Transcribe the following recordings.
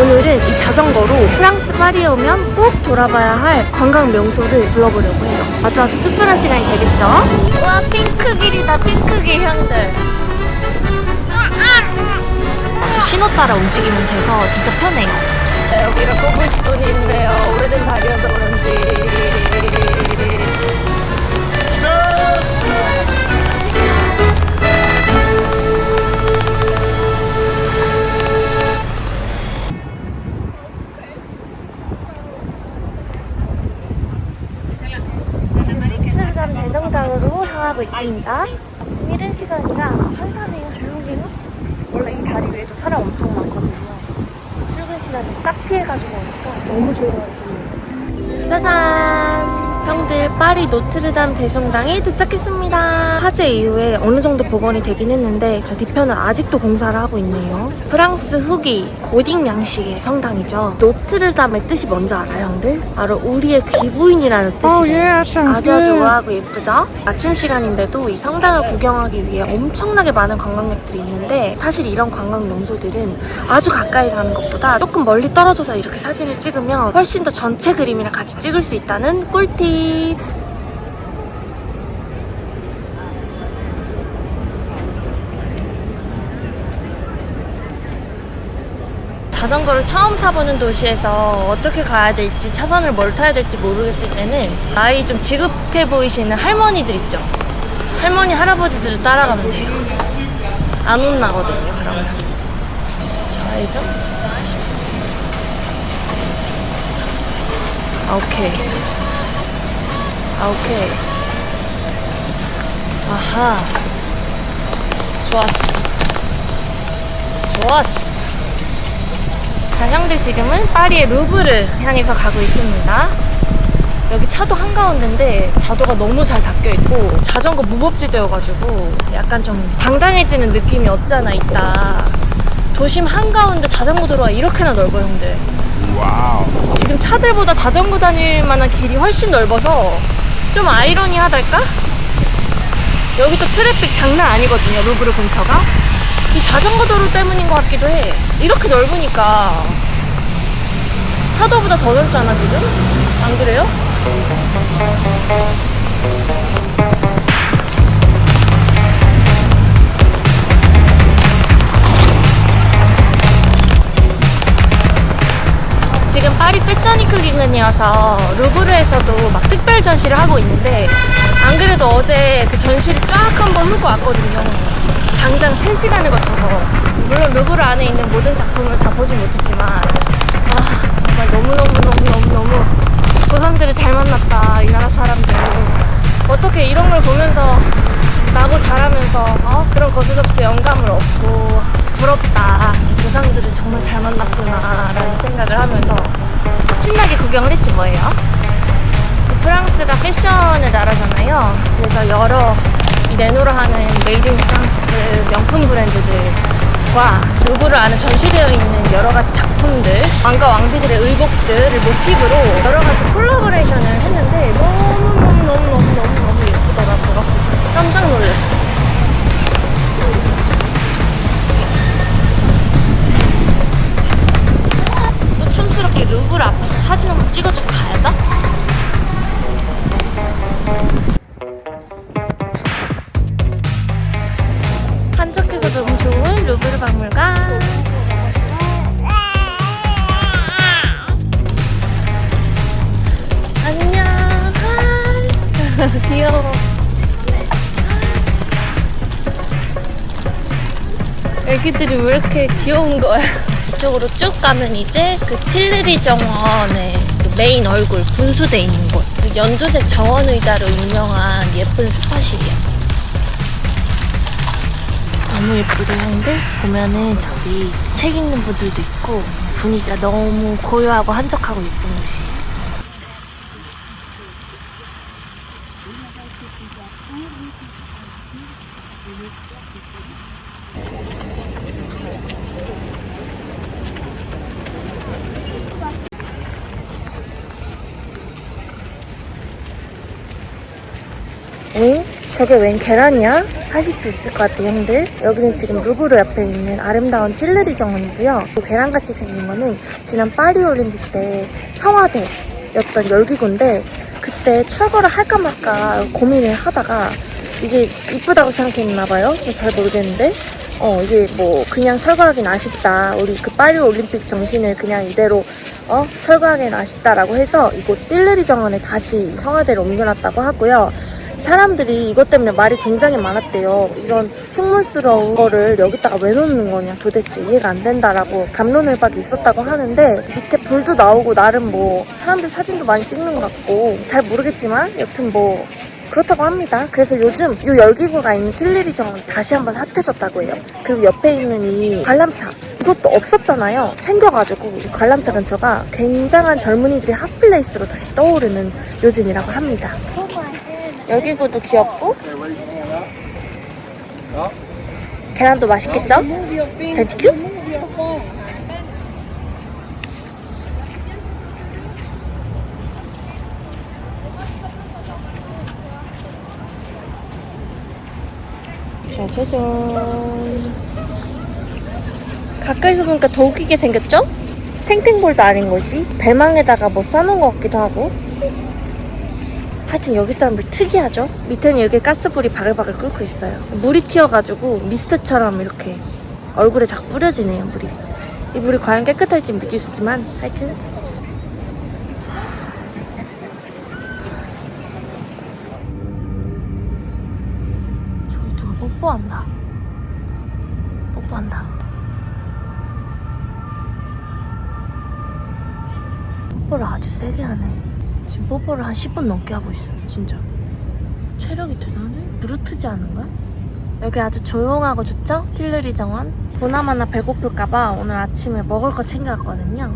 오늘은 이 자전거로 프랑스 파리에 오면 꼭 돌아봐야 할 관광 명소를 불러보려고 해요. 아주 아주 특별한 시간이 되겠죠? 와 핑크 길이다 핑크 길 형들. 저 신호 따라 움직이면 돼서 진짜 편해요. 여기를 꼽을 수는 있네요. 오래된 다리여서 그런지. 향하고 있습니다. 아침 이른 시간이라 한산해요, 조용해요. 원래 이 다리 위에도 사람 엄청 많거든요. 출근 시간에 싹 피해가지고 오니까 너무 조용하지. 짜잔! 형들 파리 노트르담 대성당에 도착했습니다. 화재 이후에 어느 정도 복원이 되긴 했는데 저 뒤편은 아직도 공사를 하고 있네요. 프랑스 후기 고딕 양식의 성당이죠. 노트르담의 뜻이 뭔지 알아요, 형들? 바로 우리의 귀부인이라는 뜻이에요. Oh yeah, 아주. 우아하고 예쁘죠? 아침 시간인데도 이 성당을 구경하기 위해 엄청나게 많은 관광객들이 있는데 사실 이런 관광 명소들은 아주 가까이 가는 것보다 조금 멀리 떨어져서 이렇게 사진을 찍으면 훨씬 더 전체 그림이랑 같이 찍을 수 있다는 꿀팁. 자전거를 처음 타보는 도시에서 어떻게 가야 될지 차선을 뭘 타야 될지 모르겠을 때는 나이 좀 지긋해 보이시는 할머니들 있죠? 할머니 할아버지들을 따라가면 돼요. 안 혼나거든요 그러면. 좌회전 아 오케이 아 오케이 아하 좋았어 좋았어 자, 형들 지금은 파리의 루브를 향해서 가고 있습니다. 여기 차도 한가운데인데 자도가 너무 잘 닦여 있고 자전거 무법지대여가지고 약간 좀 당당해지는 느낌이 없잖아 있다. 도심 한가운데 자전거 도로가 이렇게나 넓어 형들. 지금 차들보다 자전거 다닐 만한 길이 훨씬 넓어서 좀 아이러니하달까? 여기 또 트래픽 장난 아니거든요 루브르 근처가. 이 자전거 도로 때문인 것 같기도 해. 이렇게 넓으니까 차도보다 더 넓잖아 지금? 안 그래요? 지금 파리 패션위크 기간이어서 루브르에서도 막 특별 전시를 하고 있는데 안 그래도 어제 그 전시를 쫙 한번 훑고 왔거든요. 장장 3시간을 거쳐서 물론 루브르 안에 있는 모든 작품을 다 보진 못했지만 아 정말 너무너무너무너무너무 고3들을 잘 만났다 이 나라 사람들 어떻게 이런 걸 보면서 나고 자라면서 어? 그런 것에서부터 영감을 얻고 부럽다 이 조상들을 정말 잘 만났구나 라는 생각을 하면서 신나게 구경을 했지 뭐예요 프랑스가 패션의 나라잖아요. 그래서 여러 이 레노로 하는 메이드 인 프랑스 명품 브랜드들과 루브르 안에 전시되어 있는 여러 가지 작품들, 왕과 왕비들의 의복들을 모티브로 여러 가지 콜라보레이션을 했는데 너무너무너무너무너무 예쁘더라고요. 깜짝 놀랐어. 또 사진 한번 찍어주고 가야죠? 한적해서 너무 좋은 루브르 박물관. 안녕. 하이. 귀여워. 애기들이 왜 이렇게 귀여운 거야? 이쪽으로 쭉 가면 이제 그 틸르리 정원의 그 메인 얼굴 분수대 있는 곳. 그 연두색 정원 의자로 유명한 예쁜 스팟이에요. 너무 예쁘죠 형들? 보면은 저기 책 읽는 분들도 있고 분위기가 너무 고요하고 한적하고 예쁜 곳이에요 저게 웬 계란이야? 하실 수 있을 것 같아요, 형들. 여기는 지금 루브르 옆에 있는 아름다운 틸레리 정원이고요. 또 계란같이 생긴 거는 지난 파리 올림픽 때 성화대였던 열기구인데 그때 철거를 할까 말까 고민을 하다가 이게 이쁘다고 생각했나 봐요. 잘 모르겠는데. 어, 이게 뭐 그냥 철거하긴 아쉽다. 우리 그 파리 올림픽 정신을 그냥 이대로 어, 철거하기는 아쉽다라고 해서 이곳 띨르리 정원에 다시 성화대를 옮겨놨다고 하고요. 사람들이 이것 때문에 말이 굉장히 많았대요. 이런 흉물스러운 거를 여기다가 왜 놓는 거냐 도대체 이해가 안 된다라고 감론을 박이 있었다고 하는데 밑에 불도 나오고 나름 뭐 사람들 사진도 많이 찍는 것 같고 잘 모르겠지만 여튼 뭐 그렇다고 합니다. 그래서 요즘 이 열기구가 있는 틸리리 정원이 다시 한번 핫해졌다고 해요. 그리고 옆에 있는 이 관람차 이것도 없었잖아요. 생겨가지고 이 관람차 근처가 굉장한 젊은이들의 핫플레이스로 다시 떠오르는 요즘이라고 합니다. 열기구도 귀엽고 계란도 맛있겠죠? 벤티큐? 짜자잔 가까이서 보니까 더 웃기게 생겼죠? 탱탱볼도 아닌 것이 배망에다가 뭐 싸놓은 것 같기도 하고 하여튼 여기 사람들 특이하죠? 밑에는 이렇게 가스불이 바글바글 끓고 있어요. 물이 튀어가지고 미스트처럼 이렇게 얼굴에 자꾸 뿌려지네요 물이. 이 물이 과연 깨끗할지 미지수지만 하여튼. 저기 누가 뽀뽀한다. 뽀뽀한다. 뽀뽀를 아주 세게 하네 지금 뽀뽀를 한 10분 넘게 하고 있어요 진짜 체력이 대단해 브루트지 않은가? 여기 아주 조용하고 좋죠? 틸르리 정원 보나마나 배고플까봐 오늘 아침에 먹을 거 챙겨왔거든요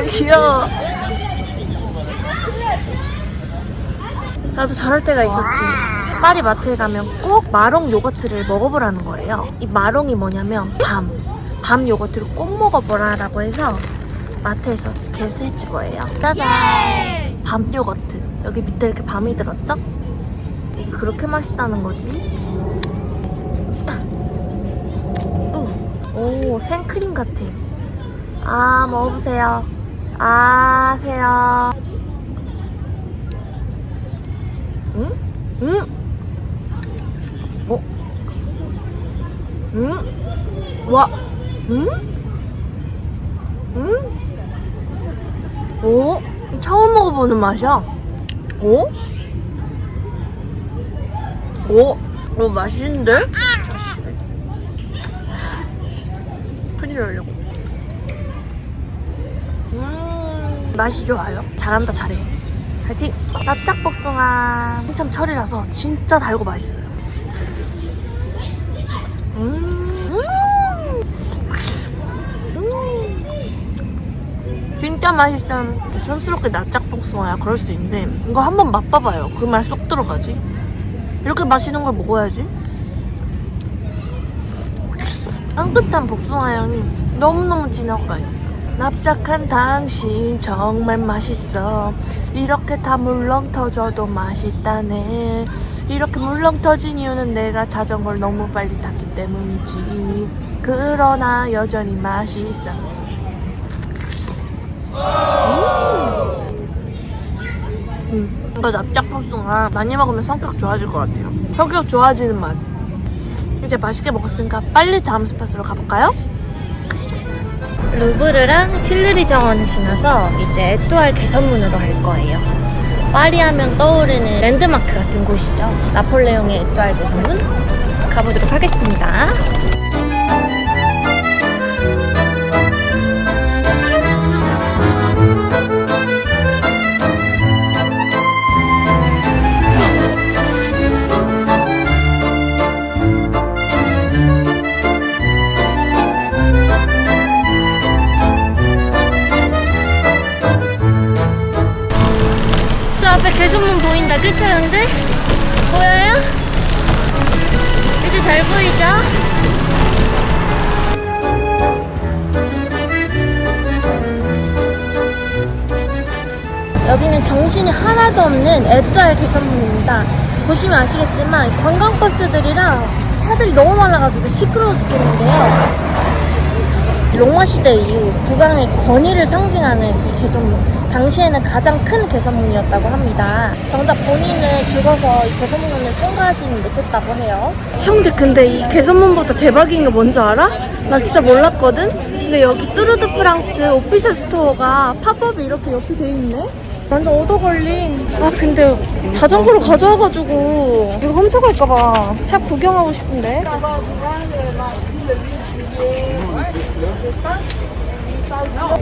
귀여워 나도 저럴 때가 있었지. 파리 마트에 가면 꼭 마롱 요거트를 먹어보라는 거예요. 이 마롱이 뭐냐면 밤. 밤 요거트를 꼭 먹어보라라고 해서 마트에서 게스트했지 뭐예요. 짜잔! 밤 요거트. 여기 밑에 이렇게 밤이 들었죠? 이게 그렇게 맛있다는 거지. 우. 오, 생크림 같아. 아, 먹어보세요. 아, 세요. 응? 응? 어? 응? 와, 응? 응? 오? 처음 먹어보는 맛이야. 오? 오? 오, 맛있는데? 큰일 나려고. 음, 맛이 좋아요. 잘한다, 잘해. 파이팅! 납작복숭아 한참 철이라서 진짜 달고 맛있어요. 음, 진짜 맛있던 촌스럽게 납작복숭아야 그럴 수 있는데 이거 한번 맛봐봐요. 그 말 쏙 들어가지. 이렇게 맛있는 걸 먹어야지. 향긋한 복숭아 향이 너무너무 진하고 맛있어. 납작한 당신 정말 맛있어. 이렇게 다 물렁 터져도 맛있다네. 이렇게 물렁 터진 이유는 내가 자전거를 너무 빨리 탔기 때문이지. 그러나 여전히 맛있어. 음. 음. 이거 납작복숭아 많이 먹으면 성격 좋아질 것 같아요. 성격 좋아지는 맛. 이제 맛있게 먹었으니까 빨리 다음 스팟으로 가볼까요? 루브르랑 틸르리 정원을 지나서 이제 에뚜알 개선문으로 갈 거예요. 파리 하면 떠오르는 랜드마크 같은 곳이죠. 나폴레옹의 에뚜알 개선문 가보도록 하겠습니다. 하나도 없는 애짤 개선문입니다. 보시면 아시겠지만 관광버스들이랑 차들이 너무 많아가지고 시끄러워 죽겠는데요. 로마 시대 이후 국왕의 권위를 상징하는 이 개선문. 당시에는 가장 큰 개선문이었다고 합니다. 정작 본인은 죽어서 이 개선문을 통과하지는 못했다고 해요. 형들 근데 이 개선문보다 대박인 게 뭔지 알아? 난 진짜 몰랐거든? 근데 여기 뚜르드 프랑스 오피셜 스토어가 팝업이 이렇게 옆에 돼 있네? 완전 얻어 걸림. 아 근데 자전거를 가져와가지고 이거 훔쳐갈까봐 샵 구경하고 싶은데.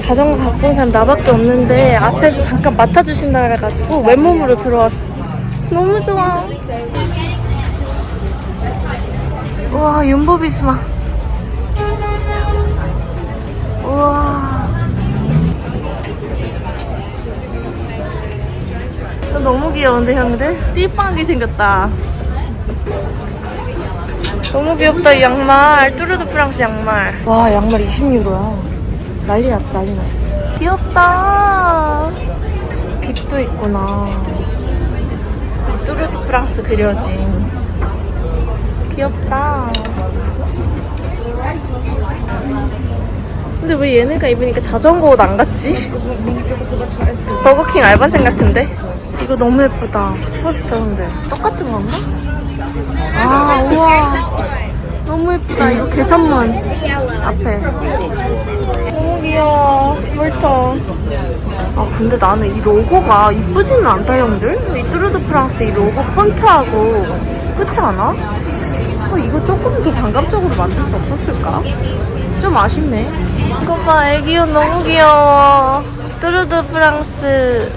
자전거 갖고 온 사람 나밖에 없는데 앞에서 잠깐 맡아주신다 그래가지고 맨몸으로 들어왔어. 너무 좋아. 우와 윤보비스마. 우와. 너무 귀여운데 형들? 띠빵하게 생겼다. 너무 귀엽다 이 양말. 뚜르드 프랑스 양말. 와 양말 20유로야. 난리 났다 난리 났어. 귀엽다. 빛도 있구나. 뚜르드 프랑스 그려진. 귀엽다. 근데 왜 얘네가 입으니까 자전거 옷안 같지? 버거킹 알바생 같은데? 이거 너무 예쁘다. 포스터인데. 똑같은 건가? 아, 우와. 너무 예쁘다. 이거 개선문 앞에. 너무 귀여워. 물통. 아, 근데 나는 이 로고가 이쁘지는 않다, 형들? 이 뚜르드 프랑스 이 로고 폰트하고 그렇지 않아? 어, 이거 조금 더 반감적으로 만들 수 없었을까? 좀 아쉽네. 이거 봐, 애기 옷 너무 귀여워. 뚜르드 프랑스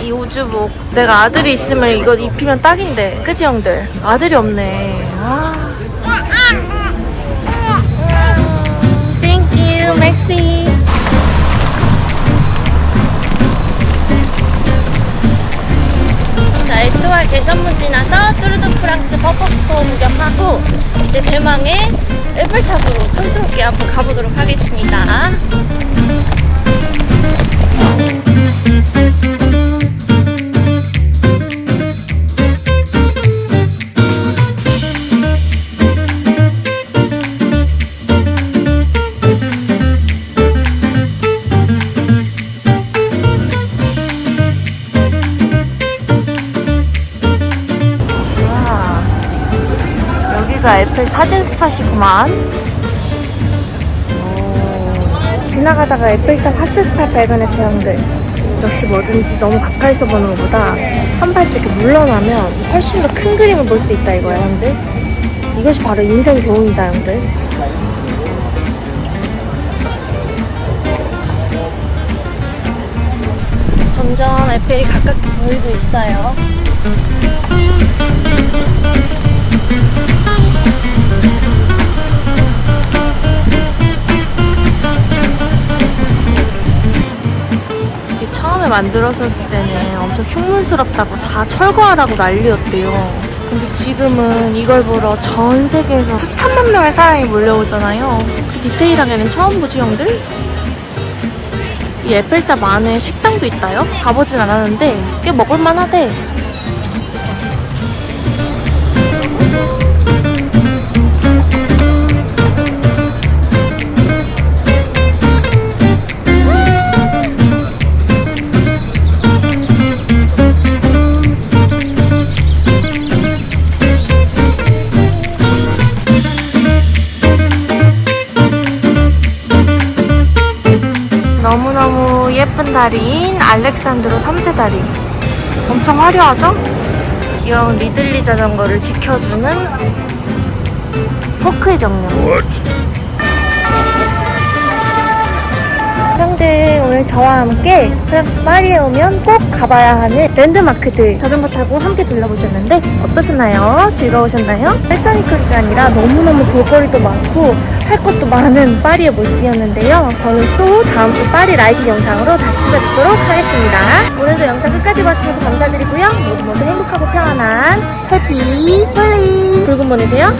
이 우주복. 내가 아들이 있으면 이거 입히면 딱인데. 그지, 형들? 아들이 없네. 아. Thank you, Maxi. 자, 에투알 개선문 지나서 뚜르드 프랑스 팝업 스토어 구경하고 이제 대망의 에펠탑으로 촌스럽게 한번 가보도록 하겠습니다. 여기가 애플 사진 스팟이구만. 오. 지나가다가 애플탑 핫스팟 발견했어요, 형들. 역시 뭐든지 너무 가까이서 보는 것보다 한 발씩 이렇게 물러나면 훨씬 더 큰 그림을 볼 수 있다 이거야, 형들. 이것이 바로 인생 교훈이다, 형들. 점점 에펠이 가깝게 보이고 있어요. 처음에 만들었을 때는 엄청 흉물스럽다고 다 철거하라고 난리였대요. 근데 지금은 이걸 보러 전 세계에서 수천만 명의 사람이 몰려오잖아요. 그 디테일하게는 처음 보지, 형들? 이 에펠탑 안에 식당도 있다요? 가보진 않았는데 꽤 먹을만 하대. 너무너무 예쁜 다리인 알렉산드로 3세 다리. 엄청 화려하죠? 귀여운 리들리 자전거를 지켜주는 포크의 정령. 형들 오늘 저와 함께 프랑스 파리에 오면 꼭 가봐야 하는 랜드마크들 자전거 타고 함께 둘러보셨는데 어떠셨나요? 즐거우셨나요? 패션위크가 아니라 너무너무 볼거리도 많고 할 것도 많은 파리의 모습이었는데요. 저는 또 다음 주 파리 라이딩 영상으로 다시 찾아뵙도록 하겠습니다. 오늘도 영상 끝까지 봐주셔서 감사드리고요. 모두 모두 행복하고 평안한 해피 폴리 붉은 보내세요.